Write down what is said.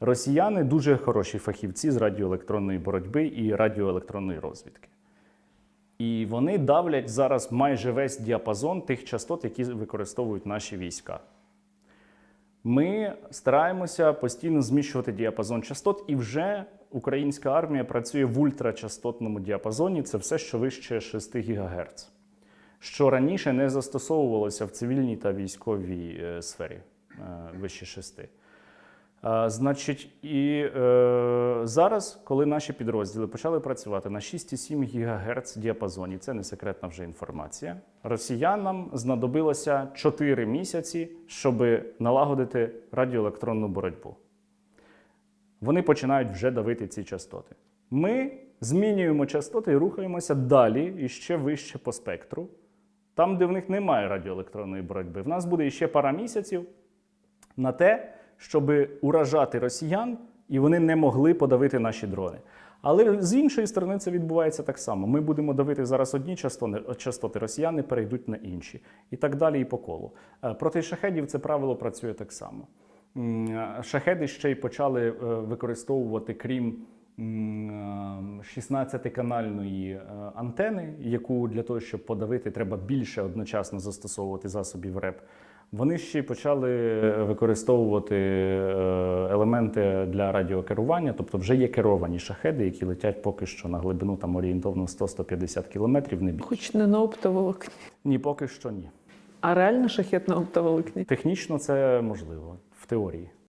Росіяни дуже хороші фахівці з радіоелектронної боротьби і радіоелектронної розвідки. І вони давлять зараз майже весь діапазон тих частот, які використовують наші війська. Ми стараємося постійно зміщувати діапазон частот, і вже українська армія працює в ультрачастотному діапазоні. Це все, що вище 6 ГГц, що раніше не застосовувалося в цивільній та військовій е, сфері е, вище 6. А, Значить, і е, зараз, коли наші підрозділи почали працювати на 6,7 ГГц діапазоні, це не секретна вже інформація. Росіянам знадобилося 4 місяці, щоб налагодити радіоелектронну боротьбу. Вони починають вже давити ці частоти. Ми змінюємо частоти і рухаємося далі і ще вище по спектру. Там, де в них немає радіоелектронної боротьби, в нас буде ще пара місяців на те, щоб уражати росіян, і вони не могли подавити наші дрони. Але з іншої сторони це відбувається так само. Ми будемо давити зараз одні частоти, росіяни перейдуть на інші. І так далі, і по колу. Е, Проти шахедів це правило працює так само. Е, Шахеди ще й почали е, використовувати, крім е, 16-канальної е, антени, яку для того, щоб подавити, треба більше одночасно застосовувати засобів РЕП. Вони ще почали використовувати е, елементи для радіокерування, тобто вже є керовані шахеди, які летять поки що на глибину там орієнтовно 100-150 кілометрів. Не більше. Хоч не на оптоволокні. Ні, поки що ні. А реально шахет на оптоволокні. Технічно це можливо в теорії.